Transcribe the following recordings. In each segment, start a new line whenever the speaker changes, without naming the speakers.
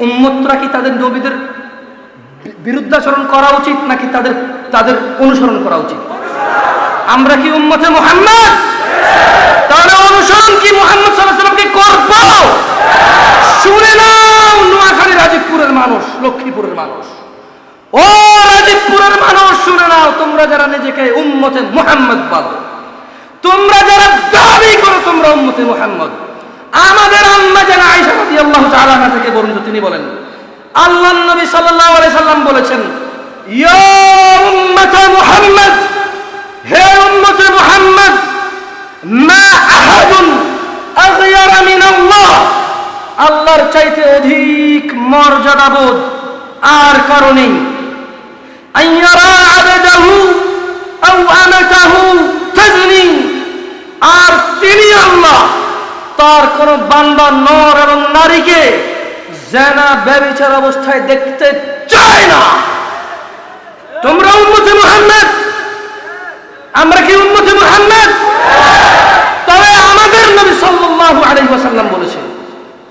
উম্মতরা কি তাদের নবীদের বিরুদ্ধাচরণ করা উচিত নাকি তাদের তাদের অনুসরণ করা উচিত? আমরা কি উম্মতে মোহাম্মদ? তাহলে অনুসরণ কি মোহাম্মদ সাল্লাহ সাল্লামকে করব? শুনে নাও, নোয়াখালী রাজীবপুরের মানুষ, লক্ষ্মীপুরের মানুষ। ও রাজীবপুরের মানুষ, শুনে নাও, তোমরা যারা নিজেকে উম্মতে মোহাম্মদ বলো তোমরা যারা দাবি করো তোমরা উম্মতে মোহাম্মদ আমাদের আম্মা যেন আয়েশা রাদিয়াল্লাহু তাআলা আনহা থেকে বলুন তিনি বলেন আল্লাহ নবী আলাইহি সাল্লাম বলেছেন মুহাম্মদ, হে মুহাম্মদ আহাদুন আল্লাহ আল্লাহর চাইতে অধিক মর্যাদাবোধ আর আইয়ারা আর তিনি আল্লাহ, তার কোন বান্দা নর এবং নারীকে জেনা ব্যবিচার অবস্থায় দেখতে চায় না। তোমরা উম্মতে মুহাম্মদ? আমরা কি উম্মতে মুহাম্মদ? তবে আমাদের নবী সাল্লাল্লাহু আলাইহি ওয়াসাল্লাম বলেছেন,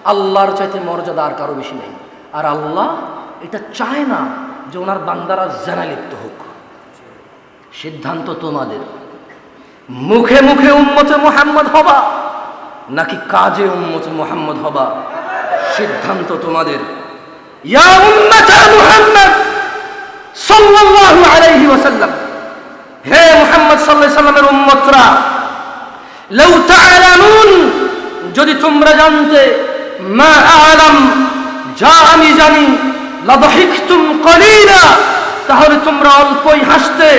আল্লাহর চাইতে মর্যাদা আর কারও বেশি নেই। আর আল্লাহ এটা চায় না যে ওনার বান্দারা জেনা লিপ্ত হোক। সিদ্ধান্ত তোমাদের। মুখে মুখে উম্মতে মুহাম্মদ হবা, নাকি কাজে উম্মতে মুহাম্মদ হবা? সিদ্ধান্ত তোমাদের। ইয়া উম্মতে মুহাম্মদ সাল্লাল্লাহু আলাইহি ওয়াসাল্লাম। হে মুহাম্মদ সাল্লাল্লাহু সাল্লামের উম্মতরা যদি তোমরা জানতে, মা আ'লাম, যা আমি জানি লাদহিকতুম কলিলা, তাহলে তোমরা অল্পই হাসতে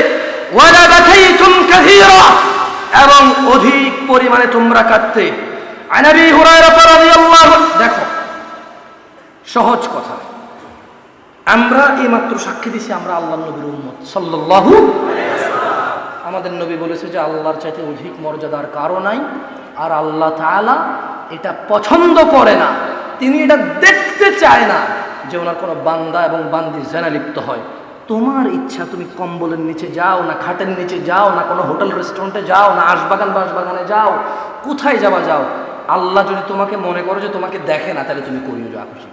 ওয়ালা বাকাইতুম কাসীরা, এবং অধিক পরিমাণে তোমরা কাঁদতে। আন আবি হুরায়রা রাদিয়াল্লাহু দেখো সহজ কথা। আমরা এইমাত্র সাক্ষী দিছি আমরা আল্লাহ নবীর উম্মত, সাল্লাল্লাহু আমাদের নবী বলেছে যে আল্লাহর চাইতে অধিক মর্যাদার কারও নাই, আর আল্লাহ তাআলা এটা পছন্দ করে না। তিনি এটা দেখতে চায় না যে ওনার কোনো বান্দা এবং বান্দি জেনা লিপ্ত হয়। তোমার ইচ্ছা তুমি কম্বলের নিচে যাও, না খাটের নিচে যাও, না কোনো হোটেল, রেস্টুরেন্টে যাও, না আশবাগান বাসবাগানে যাও, কোথায় যাওয়া যাও। আল্লাহ যদি তোমাকে মনে করো যে তোমাকে দেখে না, তাহলে তুমি করিও যা খুশি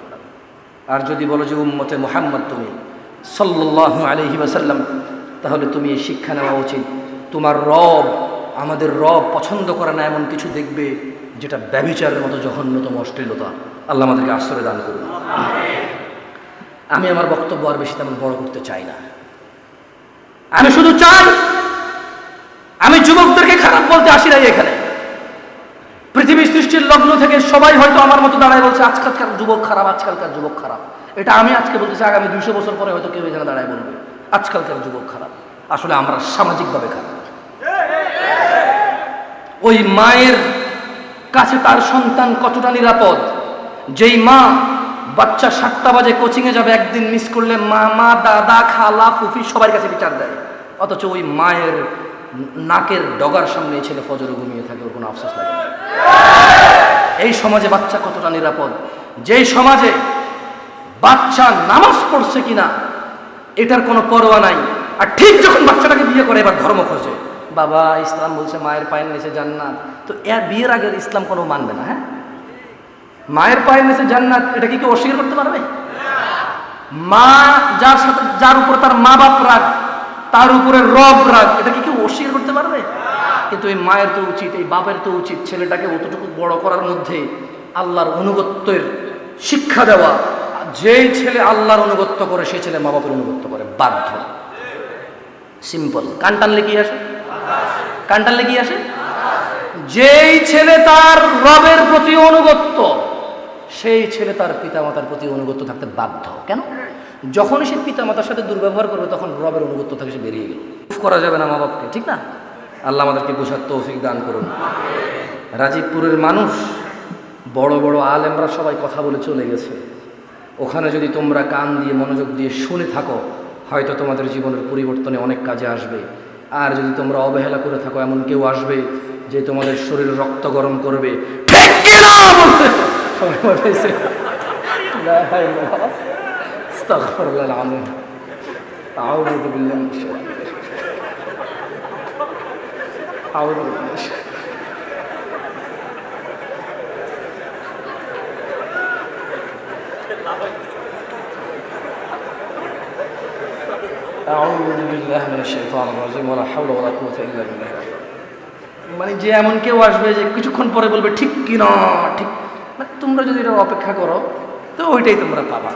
আর যদি বলো যে উম্মতে মোহাম্মদ তুমি, সাল্লাল্লাহু আলাইহি ওয়াসাল্লাম, তাহলে তুমি এই শিক্ষা নেওয়া উচিত। তোমার রব, আমাদের রব পছন্দ করে না এমন কিছু দেখবে যেটা ব্যবিচারের মতো জঘন্যতম অশ্লীলতা। আল্লাহ আমাদেরকে আশ্রয় দান করুন। আমি আমার বক্তব্য আর বেশি তেমন বড় করতে চাই না। আমি শুধু চাই, আমি যুবকদেরকে খারাপ বলতে আসি নাই এখানে। সৃষ্টির থেকে সবাই হয়তো আমার মতো দাঁড়ায় বলছে, আজকালকার যুবক খারাপ, আজকালকার যুবক খারাপ। এটা আমি আজকে বলতেছি, আগামী দুইশো বছর পরে হয়তো কেউ এখানে দাঁড়ায় বলবে, আজকালকার যুবক খারাপ। আসলে আমরা সামাজিকভাবে খারাপ। ওই মায়ের কাছে তার সন্তান কতটা নিরাপদ? যেই মা বাচ্চা সাতটা বাজে কোচিংয়ে যাবে, একদিন মিস করলে মা মা, দাদা, খালা, ফুফি সবার কাছে বিচার দেয়। অথচ ওই মায়ের নাকের ডগার সামনে ছেলে ফজরে ঘুমিয়ে থাকে, ওর কোনো আফসোস লাগে। এই সমাজে বাচ্চা কতটা নিরাপদ? যেই সমাজে বাচ্চা নামাজ পড়ছে কিনা, এটার কোনো পরোয়া নাই। আর ঠিক যখন বাচ্চাটাকে বিয়ে করে, এবার ধর্ম খোঁজে। বাবা, ইসলাম বলছে মায়ের পায়ের নিচে জান্নাত। তো এর বিয়ের আগে ইসলাম কোনো মানবে না হ্যাঁ? মায়ের পায়ের নিচে জান্নাত, এটা কি কেউ অস্বীকার করতে পারবে? মা যার সাথে যার উপর তার মা বাপ রাগ, তার উপরে রব রাগ, এটা কি কেউ অস্বীকার করতে পারবে? কিন্তু এই মায়ের তো উচিত, এই বাপের তো উচিত ছেলেটাকে অতটুকু বড় করার মধ্যে আল্লাহর অনুগত্যের শিক্ষা দেওয়া। যেই ছেলে আল্লাহর অনুগত্য করে, সেই ছেলে মা বাপের অনুগত্য করে। বাধ্য। সিম্পল। কান টানলে কি আসে? কান টানলে কি আসে? যেই ছেলে তার রবের প্রতি অনুগত্য, সেই ছেলে তার পিতামাতার প্রতি অনুগত্য থাকতে বাধ্য। কেন? যখনই সে পিতামাতার সাথে দুর্ব্যবহার করবে, তখন রবের অনুগত্য থেকে সে বেরিয়ে গেল। করা যাবে না মা বাপকে ঠিক না? আল্লাহ আমাদেরকে বোঝার তৌফিক দান করুন। রাজীবপুরের মানুষ, বড় বড় আলেমরা সবাই কথা বলে চলে গেছে। ওখানে যদি তোমরা কান দিয়ে মনোযোগ দিয়ে শুনে থাকো, হয়তো তোমাদের জীবনের পরিবর্তনে অনেক কাজে আসবে। আর যদি তোমরা অবহেলা করে থাকো, এমন কেউ আসবে যে তোমাদের শরীর রক্ত গরম করবে। সবাই মানে যে এমন কেউ আসবে যে কিছুক্ষণ পরে বলবে, ঠিক কি না, ঠিক। মানে তোমরা যদি এটা অপেক্ষা করো, তো ওইটাই তোমরা পাবা।